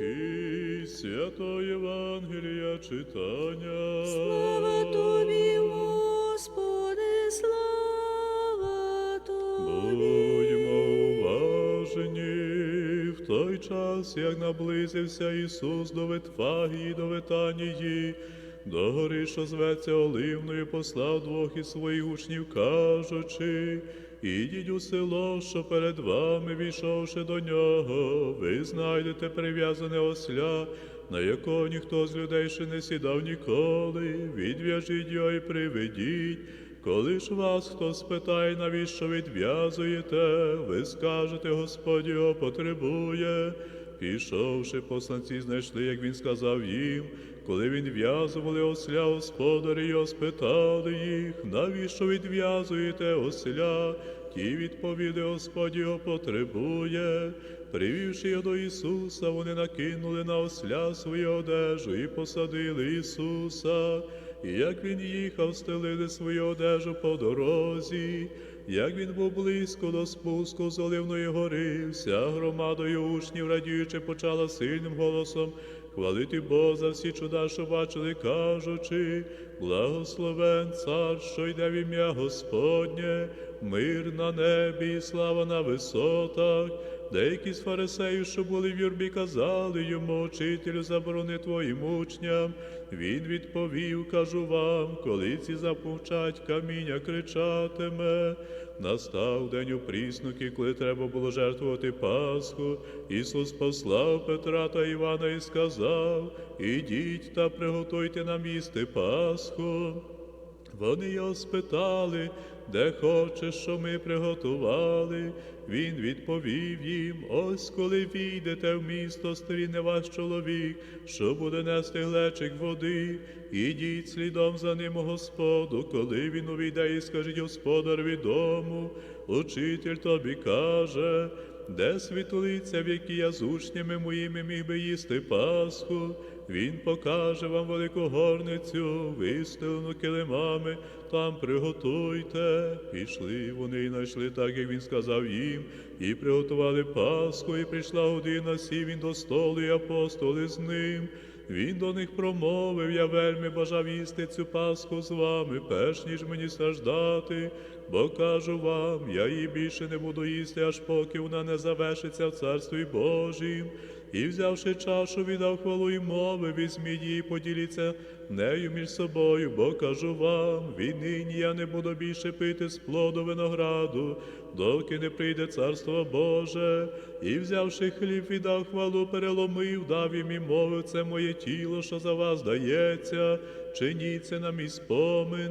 Український свято Євангелія читання. Слава тобі, Господи, слава тобі. Будьмо уважні. В той час, як наблизився Ісус до Ветфагії, до Ветанії, до гори, що зветься Оливною, послав двох із своїх учнів, кажучи, ідіть у село, що перед вами, війшовши до нього, ви знайдете прив'язане осля, на якого ніхто з людей ще не сідав ніколи, відв'яжіть його і приведіть. Коли ж вас хто спитає, навіщо відв'язуєте, ви скажете, Господь його потребує. Пішовши, посланці знайшли, як він сказав їм, коли він в'язували осля, господарі його спитали їх, навіщо відв'язуєте осля? Ті відповіли, Господь його потребує. Привівши його до Ісуса, вони накинули на осля свою одежу і посадили Ісуса. І як він їхав, стелили свою одежу по дорозі, як він був близько до спуску Оливної гори, вся громадою учнів, радіючи, почала сильним голосом хвалити Бога за всі чуда, що бачили, кажучи, благословен цар, що йде в ім'я Господнє, мир на небі, і слава на висотах. Деякі з фарисеїв, що були в юрбі, казали йому, учителю, заборони твоїм учням. Він відповів, кажу вам, коли ці заповчать каміння кричатиме. Настав день у пріснуки, коли треба було жертвувати Пасху. Ісус послав Петра та Івана і сказав: Ідіть та приготуйте нам їсти Пасху. Вони його спитали, де хочеш, що ми приготували. Він відповів їм: ось коли війдете в місто, стріне ваш чоловік, що буде нести глечик води, ідіть слідом за ним Господу, коли він увійде і скажіть господареві дому, учитель тобі каже. Де світлиця, в якій я з учнями моїми міг би їсти Пасху, він покаже вам велику горницю, вистелену килимами, там приготуйте. Пішли вони і знайшли так, як він сказав їм, і приготували Пасху, і прийшла година, сів він до столу, і апостоли з ним. Він до них промовив, я вельми бажав їсти цю Пасху з вами, перш ніж мені страждати, бо кажу вам, я її більше не буду їсти, аж поки вона не завершиться в Царстві Божім. І, взявши чашу, віддав хвалу і мови, візьміть її, поділіться нею між собою, бо кажу вам, віднині я не буду більше пити з плоду винограду, доки не прийде Царство Боже. І, взявши хліб, віддав хвалу, переломив, дав їм і мовив, це моє тіло, що за вас дається, чиніть це на мій спомин.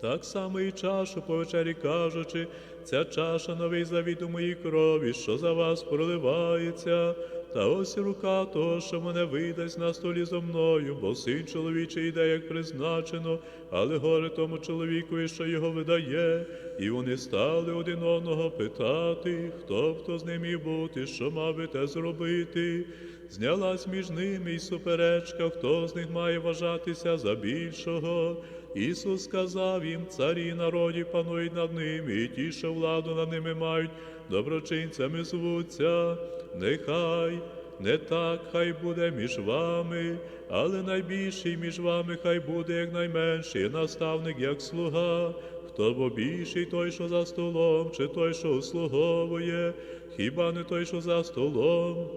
Так само і чашу по вечері кажучи, ця чаша новий завіт у моїй крові, що за вас проливається. Та ось рука того, що мене видасть на столі зо мною, бо син чоловічий йде, як призначено, але горе тому чоловікові, що його видає. І вони стали один одного питати, хто б хто з ним міг бути, що мав би те зробити. Знялась між ними й суперечка, хто з них має вважатися за більшого. Ісус сказав їм, царі народі панують над ними, і ті, що владу над ними мають, доброчинцями звуться. Нехай не так хай буде між вами, але найбільший між вами хай буде як найменший, наставник, як слуга. Хто бо більший той, що за столом, чи той, що услуговує, хіба не той, що за столом?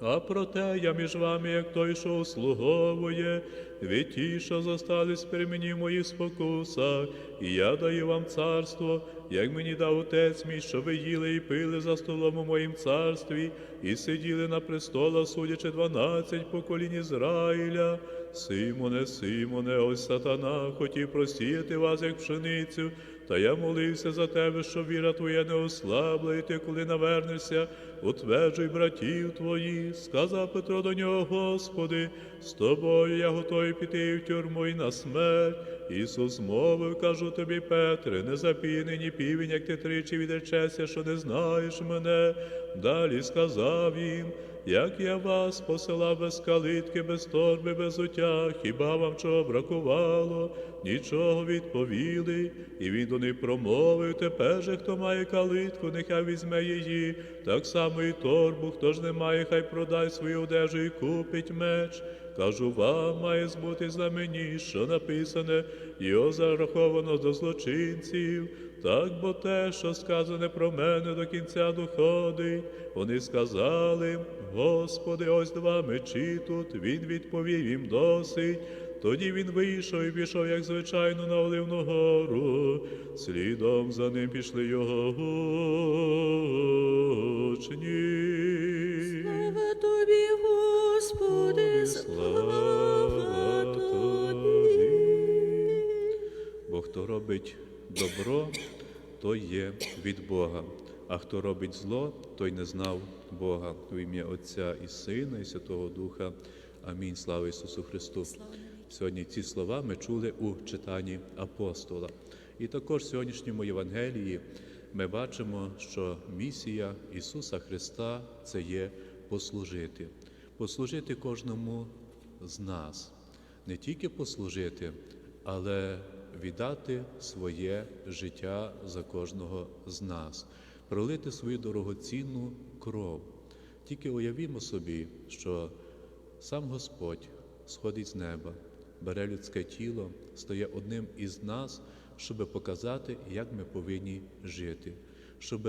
А проте я між вами, як той, що услуговує, ви ті, що зостались при мені в моїх спокусах, і я даю вам царство, як мені дав отець мій, що ви їли і пили за столом у моїм царстві, і сиділи на престолах, судячи дванадцять поколінь Ізраїля. Симоне, Симоне, ось сатана, хотів просіяти вас, як пшеницю, та я молився за тебе, щоб віра твоя не ослабла, і ти, коли навернешся, утверджуй братів твоїх, сказав Петро до нього, Господи, з тобою я готовий піти в тюрму і на смерть. Ісус мовив, кажу тобі, Петре, не запій нині півень, як ти тричі відречешся, що не знаєш мене. Далі сказав їм, як я вас посилав без калитки, без торби, без утяг, хіба вам чого бракувало? Нічого відповіли, і він до них промовив, тепер же, хто має калитку, нехай візьме її, так само і торбу, хто ж не має, хай продай свою одежу і купить меч. Кажу вам, має збутись на мені, що написане, його зараховано до злочинців. Так бо те, що сказане про мене до кінця доходить. Вони сказали, Господи, ось два мечі тут. Він відповів їм досить. Тоді він вийшов і пішов, як звичайно, на Оливну гору. Слідом за ним пішли його учні. Слава тобі, Господи, слава тобі. Бо хто робить добро, той є від Бога, а хто робить зло, той не знав Бога. В ім'я Отця і Сина, і Святого Духа. Амінь. Слава Ісусу Христу. Сьогодні ці слова ми чули у читанні апостола. І також в сьогоднішньому Євангелії ми бачимо, що місія Ісуса Христа це є послужити, послужити кожному з нас, не тільки послужити, але віддати своє життя за кожного з нас, пролити свою дорогоцінну кров. Тільки уявімо собі, що сам Господь сходить з неба, бере людське тіло, стає одним із нас, щоб показати, як ми повинні жити, щоб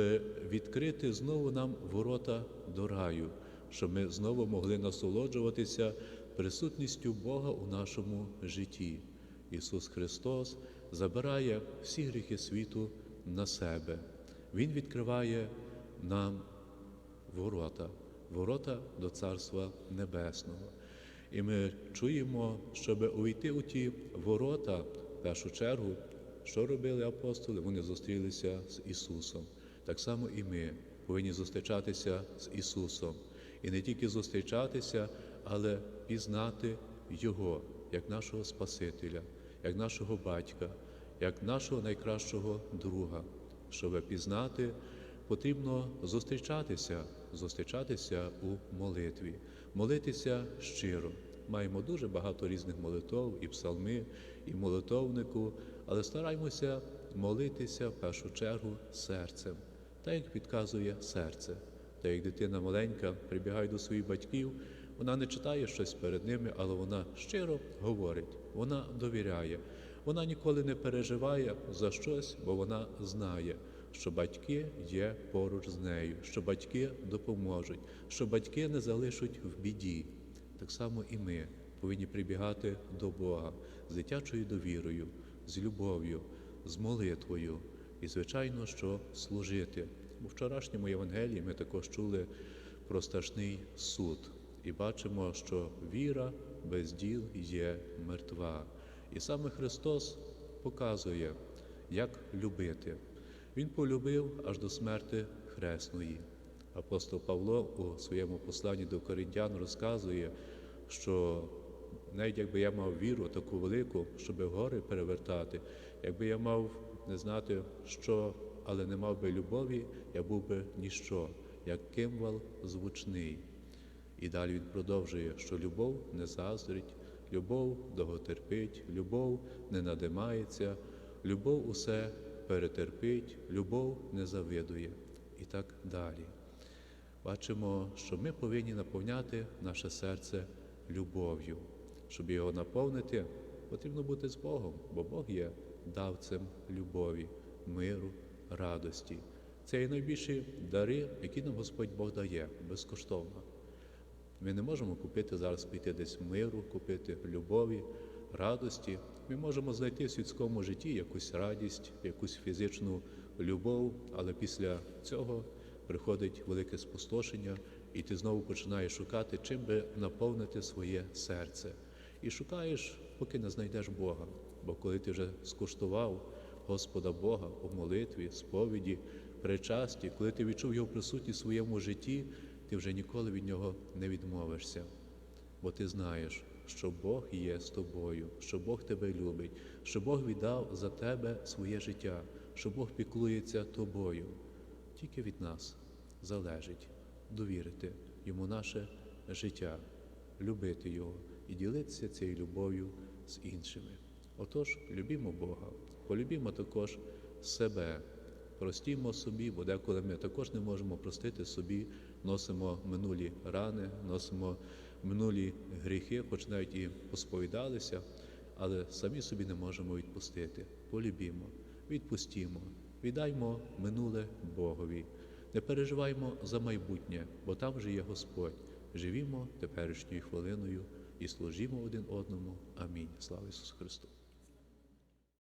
відкрити знову нам ворота до раю, щоб ми знову могли насолоджуватися присутністю Бога у нашому житті. Ісус Христос забирає всі гріхи світу на себе. Він відкриває нам ворота, ворота до Царства Небесного. І ми чуємо, щоб увійти у ті ворота, в першу чергу, що робили апостоли? Вони зустрілися з Ісусом. Так само і ми повинні зустрічатися з Ісусом. І не тільки зустрічатися, але пізнати Його як нашого Спасителя, як нашого батька, як нашого найкращого друга. Щоб пізнати, потрібно зустрічатися, зустрічатися у молитві, молитися щиро. Маємо дуже багато різних молитов, і псалми, і молитовнику, але стараємося молитися в першу чергу серцем, так як підказує серце. Та як дитина маленька прибігає до своїх батьків, вона не читає щось перед ними, але вона щиро говорить, вона довіряє. Вона ніколи не переживає за щось, бо вона знає, що батьки є поруч з нею, що батьки допоможуть, що батьки не залишать в біді. Так само і ми повинні прибігати до Бога з дитячою довірою, з любов'ю, з молитвою і, звичайно, що служити. У вчорашньому Євангелії ми також чули про страшний суд і бачимо, що віра без діл є мертва. І саме Христос показує, як любити. Він полюбив аж до смерти хресної. Апостол Павло у своєму посланні до Коринтян розказує, що навіть якби я мав віру таку велику, щоб гори перевертати, якби я мав не знати, що, але не мав би любові, я був би ніщо, як кимвал звучний. І далі він продовжує, що любов не заздрить, любов довготерпить, любов не надимається, любов усе перетерпить, любов не завидує і так далі. Бачимо, що ми повинні наповняти наше серце любов'ю. Щоб його наповнити, потрібно бути з Богом, бо Бог є давцем любові, миру, радості. Це є найбільші дари, які нам Господь Бог дає безкоштовно. Ми не можемо купити зараз піти десь миру, купити любові, радості. Ми можемо знайти в світському житті якусь радість, якусь фізичну любов, але після цього приходить велике спустошення, і ти знову починаєш шукати, чим би наповнити своє серце. І шукаєш, поки не знайдеш Бога. Бо коли ти вже скуштував Господа Бога у молитві, сповіді, причасті, коли ти відчув Його присутність в своєму житті, ти вже ніколи від нього не відмовишся. Бо ти знаєш, що Бог є з тобою, що Бог тебе любить, що Бог віддав за тебе своє життя, що Бог піклується тобою. Тільки від нас залежить довірити йому наше життя, любити Його і ділитися цією любов'ю з іншими. Отож, любімо Бога, полюбімо також себе, простімо собі, бо деколи ми також не можемо простити собі носимо минулі рани, носимо минулі гріхи, хоч навіть і посповідалися, але самі собі не можемо відпустити. Полюбімо, відпустімо, віддаймо минуле Богові. Не переживаймо за майбутнє, бо там вже є Господь. Живімо теперішньою хвилиною і служімо один одному. Амінь. Слава Ісусу Христу!